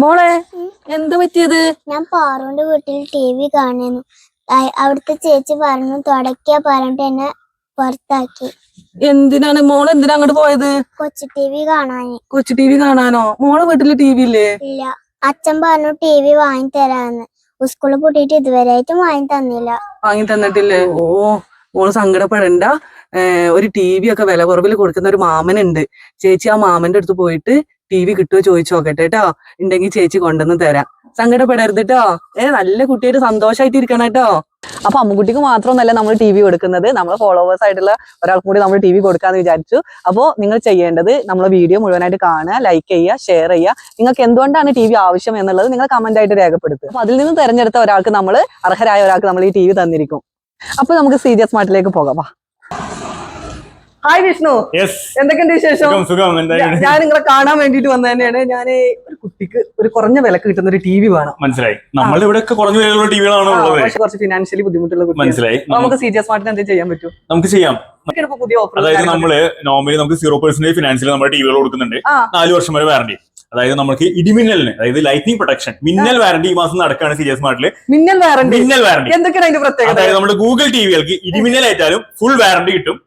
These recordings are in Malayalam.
മോളെ എന്ത് പറ്റിയത്? ഞാൻ പാറുവിന്റെ വീട്ടിൽ ടി വി കാണുന്നു. അവിടുത്തെ ചേച്ചി പറഞ്ഞു തുടക്കിയ പറഞ്ഞിട്ട് എന്നെ പുറത്താക്കി. എന്തിനാണ് മോൾ എന്തിനാ അങ്ങോട്ട് പോയത്? കൊച്ചു ടി വി കാണാന്. കൊച്ചു ടി വി കാണാനോ? മോളെ വീട്ടിൽ ടി വി ഇല്ലേ? ഇല്ല. അച്ഛൻ പറഞ്ഞു ടി വി വാങ്ങി തരാന്ന്. സ്കൂളിൽ ഇതുവരെ ആയിട്ടും വാങ്ങി തന്നില്ല. വാങ്ങി തന്നിട്ടില്ലേ? ഓ മോൾ സങ്കടപ്പെടണ്ട. ഒരു ടി വി ഒക്കെ വില കുറവിൽ കൊടുക്കുന്ന ഒരു മാമനുണ്ട്. ചേച്ചി ആ മാമന്റെ അടുത്ത് പോയിട്ട് ടി വി കിട്ടുമോ ചോദിച്ചു നോക്കട്ടെ കേട്ടോ ഉണ്ടെങ്കിൽ ചേച്ചി കൊണ്ടുവന്ന് തരാം. സങ്കടപ്പെടരുത് കേട്ടോ ഏ നല്ല കുട്ടിയായിട്ട് സന്തോഷമായിട്ട് ഇരിക്കണം കേട്ടോ അപ്പൊ അമ്മുകുട്ടിക്ക് മാത്രമൊന്നല്ല നമ്മൾ ടി വി കൊടുക്കുന്നത്. നമ്മൾ ഫോളോവേഴ്സ് ആയിട്ടുള്ള ഒരാൾക്കും കൂടി നമ്മൾ ടി വി കൊടുക്കാന്ന് വിചാരിച്ചു. അപ്പോ നിങ്ങൾ ചെയ്യേണ്ടത് നമ്മളെ വീഡിയോ മുഴുവനായിട്ട് കാണുക ലൈക്ക് ചെയ്യുക ഷെയർ ചെയ്യുക. നിങ്ങൾക്ക് എന്തുകൊണ്ടാണ് ടി വി ആവശ്യം എന്നുള്ളത് നിങ്ങൾ കമന്റ് ആയിട്ട് രേഖപ്പെടുത്തുക. അപ്പൊ അതിൽ നിന്ന് തെരഞ്ഞെടുത്ത ഒരാൾക്ക് നമ്മൾ അർഹരായ ഒരാൾക്ക് നമ്മൾ ഈ ടി വി തന്നിരിക്കും. അപ്പൊ നമുക്ക് സീരിയസ് മാർട്ടിലേക്ക് പോകാം. ഹായ് വിഷ്ണു എന്തൊക്കെയുണ്ട് വിശേഷം? ഞാൻ നിങ്ങളെ കാണാൻ വേണ്ടിട്ട് വന്നത് തന്നെയാണ് ഞാൻ ഒരു കുട്ടിക്ക് ഒരു കുറഞ്ഞ വിലക്ക് കിട്ടുന്ന ഒരു ടി വി വേണം. മനസ്സിലായി. നമ്മൾ ഇവിടെ കുറഞ്ഞ വിലയുള്ള ടിവികളാണ് പക്ഷെ കുറച്ച് ഫിനാൻഷ്യലി ബുദ്ധിമുട്ടുള്ള മനസ്സിലായി. നമുക്ക് സി ജി മാർട്ടിന് എന്തെങ്കിലും ചെയ്യാൻ പറ്റും നമുക്ക് ചെയ്യാം. പുതിയ ഓഫർ അതായത് നമ്മൾ നോർമലി നമുക്ക് സീറോ പെർസെന്റേജ് ഫിനാൻഷ്യൽ നമ്മുടെ ടിവികൾ കൊടുക്കുന്നുണ്ട്. നാല് വർഷം വരെ വാറണ്ടി അതായത് നമുക്ക് ഇടിമിന്നലിന് അതായത് ലൈറ്റിംഗ് പ്രൊട്ടക്ഷൻ മിന്നൽ വാറണ്ടി ഈ മാസം നടക്കുകയാണ് സീരിയസ് മാർട്ടിൽ മിന്നൽ വാറണ്ടി മിന്നൽ വാറണ്ടി എന്തൊക്കെയാണ് അതിന്റെ പ്രത്യേകത? അതായത് നമ്മുടെ ഗൂഗിൾ ടിവികൾക്ക് ഇടിമിന്നൽ ഏറ്റാലും ഫുൾ വാറണ്ടി കിട്ടും.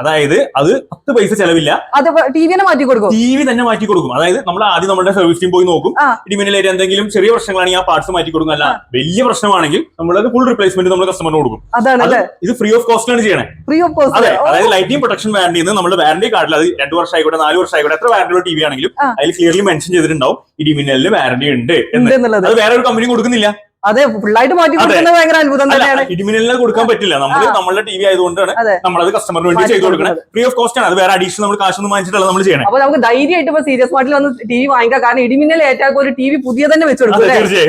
അതായത് അത് പത്ത് പൈസ ചെലവില്ല. അത് തന്നെ മാറ്റി കൊടുക്കും. ടി വി തന്നെ മാറ്റി കൊടുക്കും. അതായത് നമ്മൾ ആദ്യം നമ്മുടെ സർവീസ് ടീം പോയി നോക്കും. ഇടി ഇടിമിന്നലേറ്റ് എന്തെങ്കിലും ചെറിയ പ്രശ്നങ്ങളാണെങ്കിൽ ആ പാർട്സ് മാറ്റി കൊടുക്കും. അല്ല വലിയ പ്രശ്നമാണെങ്കിൽ നമ്മൾ അത് ഫുൾ റിപ്ലേസ്മെന്റ് നമ്മൾ കസ്റ്റമറിന് കൊടുക്കും. അതാണ് ഇത് ഫ്രീ ഓഫ് കോസ്റ്റ് ആണ് ചെയ്യണേ. ഫ്രീ ഓഫ് കോസ്റ്റ് അതെ അതായത് ലൈറ്റിംഗ് പ്രൊട്ടക്ഷൻ വാറണ്ടി നമ്മൾ വാറണ്ടി കാർഡിൽ അത് രണ്ടു വർഷം ആയിക്കോട്ടെ നാല് വർഷം ആയിക്കോട്ടെ എത്ര വാറണ്ടി ഉള്ള ടി വി ആണെങ്കിലും അതിൽ ക്ലിയർലി മെൻഷൻ ചെയ്തിട്ടുണ്ടാവും ഇടിമിന്നലിന് വാറണ്ടി ഉണ്ട് എന്ന്. എന്നുള്ളത്. അത് വേറെ ഒരു കമ്പനി കൊടുക്കുന്നില്ല. അതെ ഫുള്ളായിട്ട് മാറ്റി കൊടുക്കുന്നത് ഭയങ്കര അത്ഭുതം തന്നെയാണ്. ഇടിമിന്നലിന് കൊടുക്കാൻ പറ്റില്ല. നമ്മൾ. നമ്മളുടെ ടി വി ആയതുകൊണ്ടാണ് നമ്മൾ നമ്മളത് കസ്റ്റമറിന് വേണ്ടി ചെയ്തു കൊടുക്കുന്നത്. ഫ്രീ ഓഫ് കോസ്റ്റ് ആണ്. അത് വേറെ അഡീഷണൽ നമ്മൾ കാശൊന്നും വാങ്ങിച്ചിട്ടല്ല നമ്മൾ ചെയ്യണം. അപ്പൊ നമുക്ക് ധൈര്യമായിട്ട് ഇപ്പൊ സീരിയസ് മാർട്ടിൽ വന്ന് ടി വി വാങ്ങിക്കാം. കാരണം ഇടിമിന്നൽ ഏറ്റാൽ ഒരു ടി വി പുതിയ തന്നെ വെച്ച് കൊടുക്കും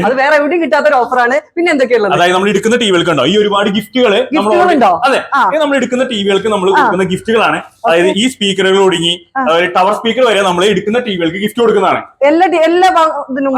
അതെ, വേറെ എവിടെയും കിട്ടാത്ത ഒരു ഓഫറാണ് പിന്നെ എന്തൊക്കെയുള്ളത്? അതായത് നമ്മൾ എടുക്കുന്ന ടിവികൾക്ക് ഉണ്ടോ? ഈ ഒരുപാട് ഗിഫ്റ്റുകൾ ഗിഫ്റ്റുകളുണ്ടോ അതെ. നമ്മൾ എടുക്കുന്ന ടിവികൾക്ക് നമ്മൾ കൊടുക്കുന്ന ഗിഫ്റ്റുകളാണ് അതായത് ഈ സ്പീക്കറുകൾ ഒടുങ്ങി ടവർ സ്പീക്കർ വരെ നമ്മൾ എടുക്കുന്ന ടിവികൾക്ക് ഗിഫ്റ്റ് കൊടുക്കുന്നതാണ്. എല്ലാ എല്ലാ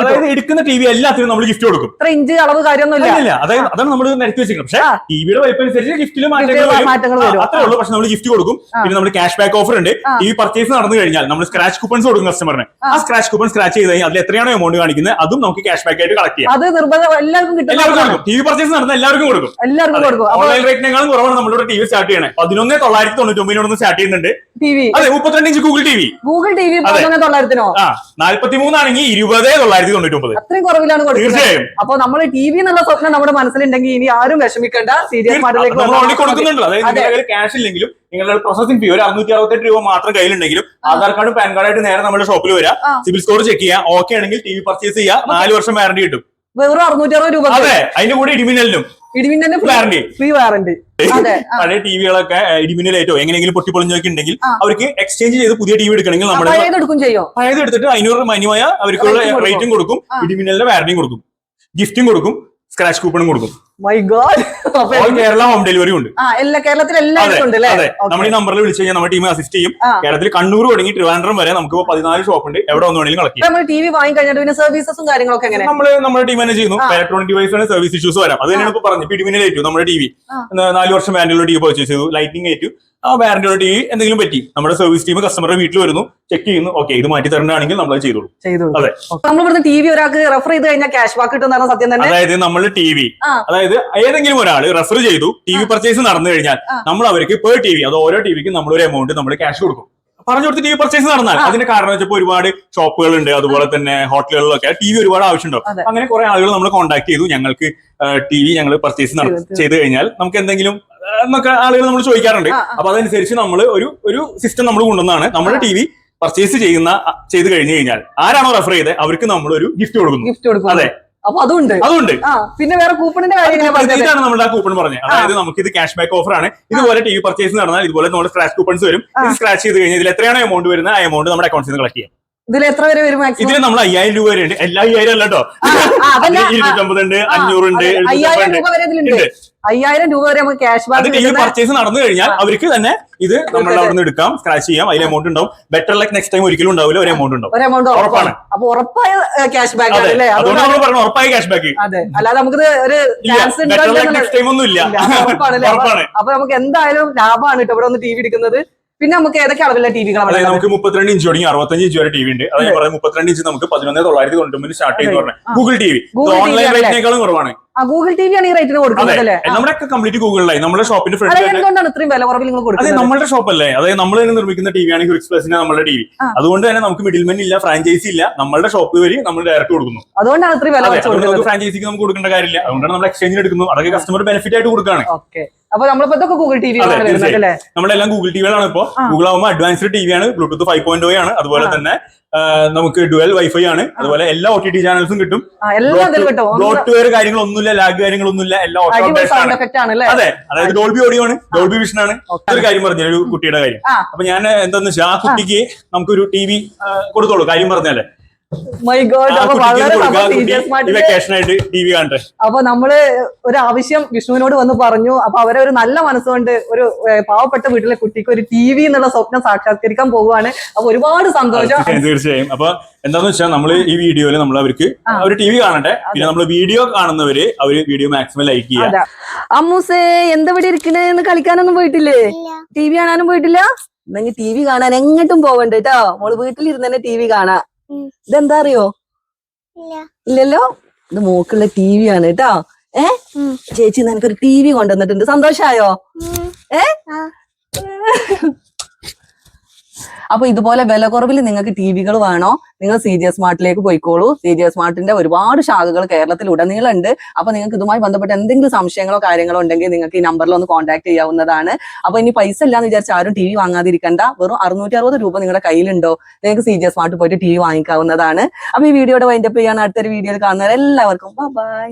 അതായത് എടുക്കുന്ന ടി വി എല്ലാത്തിനും നമ്മൾ ഗിഫ്റ്റ് കൊടുക്കും. ഇത്ര ഇഞ്ച് അളവ് കാര്യമൊന്നുമില്ല. അതായത് അതാണ് നമ്മൾ നിരത്തി വെച്ചിരിക്കുന്നത്. പക്ഷേ. ടിവിയുടെ വൈപ്പ് അനുസരിച്ച് ഗിഫ്റ്റിൽ മാറ്റങ്ങൾ വരും. അത്രേ ഉള്ളൂ. പക്ഷെ നമ്മൾ ഗിഫ്റ്റ് കൊടുക്കും. പിന്നെ നമ്മൾ ക്യാഷ് ബാക്ക് ഓഫർ ഉണ്ട്. ടിവി ടി വി പർച്ചേസ് നടന്നു കഴിഞ്ഞാൽ നമ്മൾ സ്ക്രാച്ച് കൂപ്പൺസ് കൊടുക്കും കസ്റ്റമറിന് ആ. സ്ക്രാച്ച് കൂപ്പൺ സ്ക്രാച്ച് ചെയ്ത് കഴിഞ്ഞാൽ അതിൽ എത്രയാണോ എമൗണ്ട് കാണിക്കുന്നത് അതും നമുക്ക് ക്യാഷ് ബാക്ക് ആയിട്ട് കളക്ട് ചെയ്യാം. അത് നിർബന്ധം. എല്ലാവർക്കും എല്ലാവർക്കും ടിവി കൊടുക്കും. ടി വി പർച്ചേസ് നടന്ന എല്ലാവർക്കും കൊടുക്കും. എല്ലാവർക്കും കൊടുക്കും. ഓൺലൈൻ റേറ്റിനേക്കാളും കുറവാണ് നമ്മളിവിടെ ടി വി സ്റ്റാർട്ട് ചെയ്യണേ. പതിനൊന്ന് തൊള്ളായിരത്തി തൊണ്ണൂറ്റി ഒമ്പതിനോടൊന്ന് സ്റ്റാർട്ട് ചെയ്യുന്നുണ്ട്. T V. അതെ മുപ്പത്തിരണ്ട് inch Google T V. Google T V തൊള്ളായിരത്തിനോ? ആ നാല്പത്തി മൂന്നാണെങ്കിൽ ഇരുപത് തൊള്ളായിരത്തി തൊണ്ണൂറ്റി ഒമ്പത് അത്രയും കുറവിലാണ് കൊടുക്കുന്നത്. തീർച്ചയായും. അപ്പൊ നമ്മൾ ടി വി എന്നുള്ള സ്വപ്നം നമ്മുടെ മനസ്സിലുണ്ടെങ്കിൽ ഇനി ആരും വിഷമിക്കേണ്ട. സീരിയസ് മാർട്ടിലേക്ക് കൊടുക്കുന്നുണ്ടല്ലോ. അതായത് ക്യാഷ് ഇല്ലെങ്കിലും നിങ്ങളുടെ പ്രോസസിംഗ് ഫീ ഒരു അറുന്നൂറ്റി അറുപത്തെട്ട് രൂപ മാത്രം കയ്യിലുണ്ടെങ്കിലും ആധാർ കാർഡും പാൻ കാർഡായിട്ട് നേരെ നമ്മുടെ ഷോപ്പിൽ വരാം. സിബിൽ സ്കോർ ചെക്ക് ചെയ്യാം. ഓക്കെ ആണെങ്കിൽ ടി വി പർച്ചേസ് ചെയ്യാം. നാല് വർഷം വാറണ്ടി കിട്ടും. വെറും അറുന്നൂറ്റി അറുപത് രൂപ അതെ. അതിന്റെ കൂടെ ഇടിമിന്നലിനും ഇടിമിന്നെ വാറണ്ടി ഫ്രീ വാറണ്ടി. പഴയ ടിവികളൊക്കെ ഇടിമിന്നലേറ്റോ എങ്ങനെയെങ്കിലും പൊട്ടിപ്പൊളിഞ്ഞൊക്കെ ഉണ്ടെങ്കിൽ. അവർക്ക് എക്സ്ചേഞ്ച് ചെയ്ത് പുതിയ ടി വി എടുക്കണമെങ്കിൽ നമ്മുടെ പഴയത് എടുത്തിട്ട് അതിനൂറ് മാന്യമായ അവർക്കുള്ള. റേറ്റും കൊടുക്കും. ഇടിമിന്നലിന്റെ വാറണ്ടിയും കൊടുക്കും ഗിഫ്റ്റും കൊടുക്കും സ്ക്രാച്ച് കൂപ്പണും കൊടുക്കും my god Kerala home delivery ഉണ്ട്. എല്ലാ കേരളത്തിൽ എല്ലായിടത്തും ഉണ്ട് അല്ലേ? നമ്മൾ ഈ നമ്പറിൽ വിളിച്ചു കഴിഞ്ഞാൽ നമ്മുടെ ടീം അസിസ്റ്റ് ചെയ്യും. കേരളത്തിൽ കണ്ണൂർ തുടങ്ങി ട്രിവാൻഡ്രം വരെ നമുക്ക് പതിനാല് ഷോപ്പ് ഉണ്ട്. എവിടെ ഒന്ന് വേണമെങ്കിലും കളക്ട് നമ്മൾ ടി വി വാങ്ങി കഴിഞ്ഞിട്ട് പിന്നെ സർവീസസും കാര്യങ്ങളൊക്കെ എങ്ങനെ? നമ്മൾ നമ്മുടെ ടീം തന്നെ ചെയ്യുന്നു. ഇലക്ട്രോണിക് ഡിവൈസിന് സർവീസ് ഇഷ്യൂസ് വരാം. അത് തന്നെയാണ് ഇപ്പൊ പറഞ്ഞു ഇപ്പൊ ഏറ്റു നമ്മുടെ ടി വി നാല് വർഷം വാറന്റിയുള്ള ടി വി പർച്ചേസ് ചെയ്തു. ലൈറ്റിംഗ് ഏറ്റു ആ വാറന്റിയുള്ള ടി വി എന്തെങ്കിലും പറ്റി? നമ്മുടെ സർവീസ് ടീം കസ്റ്റമറുടെ വീട്ടിൽ വരുന്നു. ചെക്ക് ചെയ്യുന്നു. ഓക്കെ ഇത് മാറ്റി തരണ്ടാണെങ്കിൽ നമ്മൾ അത് ചെയ്തോളൂ. അതെ. നമ്മൾ ഇവിടുന്ന് ടി വി ഒരാൾക്ക് റെഫർ ചെയ്ത് കഴിഞ്ഞാൽ ക്യാഷ് ബാക്ക് കിട്ടുന്ന സത്യം തന്നെ? അതായത് നമ്മൾ ടി വി ആ. അതായത് ഏതെങ്കിലും ഒരാൾ റെഫർ ചെയ്തു ടി വി പർച്ചേസ് നടന്നു കഴിഞ്ഞാൽ നമ്മൾ അവർക്ക് പെർ ടി വി അത് ഓരോ ടിവിക്കും നമ്മൾ ഒരു എമൗണ്ട് നമ്മൾ ക്യാഷ് കൊടുക്കും പറഞ്ഞു കൊടുത്ത് ടി വി പർച്ചേസ് നടന്നാൽ. അതിന്റെ കാരണം വെച്ചപ്പോൾ ഒരുപാട് ഷോപ്പുകൾ ഉണ്ട് അതുപോലെ തന്നെ ഹോട്ടലുകളിലൊക്കെ ടി വി ഒരുപാട് ആവശ്യമുണ്ടാവും. അങ്ങനെ കുറെ ആളുകൾ നമ്മൾ കോൺടാക്ട് ചെയ്തു ഞങ്ങൾക്ക് ടി വി ഞങ്ങൾ പർച്ചേസ് ചെയ്തു. കഴിഞ്ഞാൽ നമുക്ക് എന്തെങ്കിലും എന്നൊക്കെ ആളുകൾ നമ്മൾ ചോദിക്കാറുണ്ട്. അപ്പൊ അതനുസരിച്ച് നമ്മൾ ഒരു ഒരു സിസ്റ്റം നമ്മൾ കൊണ്ടുവന്നാണ് നമ്മുടെ. ടി വി പർച്ചേസ് ചെയ്യുന്ന ചെയ്ത് കഴിഞ്ഞു കഴിഞ്ഞാൽ ആരാണോ റെഫർ ചെയ്തത് അവർക്ക് നമ്മൾ ഒരു ഗിഫ്റ്റ് കൊടുക്കുന്നു അതെ. അപ്പൊ അതുണ്ട്. അതുണ്ട്. പിന്നെ വേറെ കൂപ്പണിന്റെ കാര്യം ഇതാണ് നമ്മുടെ ആ കൂപ്പൺ പറഞ്ഞത്. അതായത് നമുക്ക് ഇത് ക്യാഷ് ബാക്ക് ഓഫർ ആണ്. ഇതുപോലെ ടി വി പർച്ചേസ് നടന്നാൽ ഇതുപോലെ നമ്മുടെ സ്ക്രാച്ച് കൂപ്പൺസ് വരും. ഇത് സ്ക്രാച്ച് ചെയ്ത് കഴിഞ്ഞാൽ ഇതിൽ എത്രയാണോ എമൗണ്ട് വരുന്നത്? ആ എമൗണ്ട് നമ്മുടെ അക്കൗണ്ട്സിൽ നിന്ന് കളക്ട് ചെയ്യാം. ഇതിൽ എത്ര വരെ വരും ഇതിൽ നമ്മൾ അയ്യായിരം രൂപ വരെ ഉണ്ട്. എല്ലാ അയ്യായിരം അല്ല കേട്ടോ. ഇരുന്നൂറ്റമ്പത് ഉണ്ട് അഞ്ഞൂറുണ്ട് അയ്യായിരം രൂപ വരെ ഇതിലുണ്ട്. അയ്യായിരം രൂപ വരെ നമുക്ക് ക്യാഷ് ബാക്ക് ഈ പർച്ചേസ് നടന്നു കഴിഞ്ഞാൽ അവർക്ക് തന്നെ ഇത് നമ്മൾ അവിടെ നിന്ന് എടുക്കാം സ്ക്രാച്ച് ചെയ്യാം അതിൽ എമൗണ്ട് ഉണ്ടാവും. ബെറ്റർ ലൈക്ക് നെക്സ്റ്റ് ടൈം ഒരിക്കലും ഉണ്ടാവില്ല ഒരു എമൗണ്ട് ഉണ്ടാവും. ഒരു എമൗണ്ട് ഉറപ്പാണ്. അപ്പൊ ഉറപ്പായ ക്യാഷ് ബാക്ക് അല്ലേ അതുകൊണ്ട് നമ്മൾ പറഞ്ഞു ഉറപ്പായ ക്യാഷ് ബാക്ക് അതെ. അല്ലാതെ നമുക്ക് ഒരു ചാൻസ് നെക്സ്റ്റ് ടൈം ഒന്നും ഇല്ല. ഉറപ്പാണ് അപ്പൊ നമുക്ക് എന്തായാലും ലാഭമാണ് കേട്ടോ. ഇവിടെ ഒന്ന് ടി വി എടുക്കുന്നത്. പിന്നെ നമുക്ക് ഏതൊക്കെ അളവിലുള്ള ടിവികളാണ് നമുക്ക് മുപ്പത്തിരണ്ട് ഇഞ്ച് തുടങ്ങി അറുപത്തഞ്ച് ഇഞ്ച് വരെ ടി വി ഉണ്ട്. അതായത് മുപ്പത്തിരണ്ട് ഇഞ്ച് നമുക്ക് പതിനൊന്ന് തൊള്ളായിരത്തി തൊണ്ണൂറ്റി സ്റ്റാർട്ട് ചെയ്യുന്ന പറഞ്ഞത് ഗൂഗിൾ ടി വി ഓൺലൈൻ? റേറ്റിനേക്കാളും കുറവാണ്. ഗൂഗിൾ ടി വി ആണ് ഈ റേറ്റിന് കൊടുക്കുന്നത് അല്ലേ? നമ്മുടെ കംപ്ലീറ്റ് ഗൂഗിളിലായി നമ്മുടെ ഷോപ്പിന്റെ എന്തുകൊണ്ടാണ് ഇത്രയും വില കുറവിൽ നിങ്ങൾ കൊടുക്കുന്നത്? നമ്മുടെ ഷോപ്പല്ലേ അതായത് നമ്മൾ തന്നെ നിർമ്മിക്കുന്ന ടി വി ആണ് ഹ്യൂറിക്സ് പ്ലസിന്റെ നമ്മുടെ ടി വി അതുകൊണ്ട് തന്നെ നമുക്ക് മിഡിൽമെൻ ഇല്ല ഫ്രാഞ്ചൈസി ഇല്ല. നമ്മുടെ ഷോപ്പ് വഴി നമ്മൾ ഡയറക്റ്റ് കൊടുക്കുന്നു. അതുകൊണ്ടാണ് ഇത്രയും വില നമുക്ക് ഫ്രാഞ്ചൈസിക്ക് നമുക്ക് കൊടുക്കേണ്ട കാര്യമില്ല. അതുകൊണ്ടാണ് നമ്മൾ എക്സ്ചേഞ്ചിന് എടുക്കുന്നു. അതൊക്കെ കസ്റ്റമർ ബെനിഫിറ്റ് ആയിട്ട് കൊടുക്കുകയാണ്. ഓക്കെ അപ്പൊ നമ്മളിപ്പോ ഇതൊക്കെ ഗൂഗിൾ ടി വി അല്ലേ? നമ്മളെല്ലാം ഗൂഗിൾ ടിവികളാണ് ഇപ്പോൾ ആ. ഗൂഗിൾ ആകുമ്പോൾ അഡ്വാൻസ്ഡ് ടി വി ആണ് ബ്ലൂടൂത്ത് ഫൈവ് പോയിന്റ് ആണ്. അതുപോലെ തന്നെ നമുക്ക് ഡുവൽ വൈഫൈ ആണ്. അതുപോലെ എല്ലാ ഒ ടി ടി ചാനൽസും കിട്ടും. ഡോട്ട് ബ്ലോട്ട് വെയർ കാര്യങ്ങളൊന്നുമില്ല ലാഗ് കാര്യങ്ങളൊന്നുമില്ല എല്ലാ അതെ അതായത് ഡോൾബി ഓഡിയോ ആണ്. ഡോൾബി വിഷൻ ആണ്. ഒരു കാര്യം പറഞ്ഞു ഒരു കുട്ടിയുടെ കാര്യം. അപ്പൊ ഞാൻ എന്താന്ന് വെച്ചാൽ ആ കുട്ടിക്ക് നമുക്കൊരു ടി വി കൊടുത്തോളൂ കാര്യം പറഞ്ഞാലേ. മൈ ഗോഡ് അപ്പൊ വളരെ അപ്പൊ നമ്മൾ ഒരു ആവശ്യം വിഷ്ണുവിനോട് വന്ന് പറഞ്ഞു. അപ്പൊ അവരെ ഒരു നല്ല മനസ്സുകൊണ്ട് ഒരു പാവപ്പെട്ട വീട്ടിലെ കുട്ടിക്ക് ഒരു ടി വി എന്നുള്ള സ്വപ്നം സാക്ഷാത്കരിക്കാൻ പോവുകയാണ്. അപ്പൊ ഒരുപാട് സന്തോഷം. തീർച്ചയായും അപ്പൊ എന്താന്ന് വെച്ചാൽ നമ്മൾ ഈ വീഡിയോയിൽ നമ്മൾ അവർക്ക്. ഒരു ടി വി കാണട്ടെ പിന്നെ നമ്മൾ വീഡിയോ കാണുന്നവര് അവർ വീഡിയോ മാക്സിമം ലൈക്ക് ചെയ്യുക അതെ. അമ്മൂസേ എന്തവിടെ ഇരിക്കണേന്ന് കളിക്കാനൊന്നും പോയിട്ടില്ലേ? ടി വി കാണാനും പോയിട്ടില്ല? എന്നെങ്കിൽ ടി വി കാണാൻ എങ്ങോട്ടും പോവണ്ട കേട്ടോ മോൾ വീട്ടിലിരുന്ന് തന്നെ ടി വി കാണാ. ഇതെന്താ അറിയോ? ഇല്ല. ഇല്ലല്ലോ? ഇത് മോക്കുള്ള ടി വി ആണ് കേട്ടോ. ഏ? ചേച്ചി നിനക്കൊരു ടി വി കൊണ്ടുവന്നിട്ടുണ്ട്. സന്തോഷായോ? ഏ. അപ്പൊ ഇതുപോലെ വില കുറവിൽ നിങ്ങൾക്ക് ടി വികൾ വേണോ? നിങ്ങൾ സി ജി എസ് സ്മാർട്ടിലേക്ക് പോയിക്കോളൂ. സി ജി എസ് സ്മാർട്ടിന്റെ ഒരുപാട് ശാഖകൾ കേരളത്തിൽ ഉടനീളം ഉണ്ട് അപ്പൊ നിങ്ങൾക്ക് ഇതുമായി ബന്ധപ്പെട്ട് എന്തെങ്കിലും സംശയങ്ങളോ കാര്യങ്ങളോ ഉണ്ടെങ്കിൽ നിങ്ങൾക്ക് ഈ നമ്പറിൽ ഒന്ന് കോൺടാക്ട് ചെയ്യാവുന്നതാണ്. അപ്പൊ ഇനി പൈസ ഇല്ലാന്ന് വിചാരിച്ച ആരും ടി വി വാങ്ങാതിരിക്കണ്ട. വെറും അറുന്നൂറ്റി അറുപത് രൂപ നിങ്ങളുടെ കയ്യിലുണ്ടോ? നിങ്ങൾക്ക് സി ജി എസ് സ്മാർട്ട് പോയിട്ട് ടി വി വാങ്ങിക്കാവുന്നതാണ്. അപ്പൊ ഈ വീഡിയോയുടെ വൈൻഡപ്പ് ചെയ്യാണ് അടുത്തൊരു വീഡിയോയിൽ കാണുന്നവരെല്ലാവർക്കും ബൈ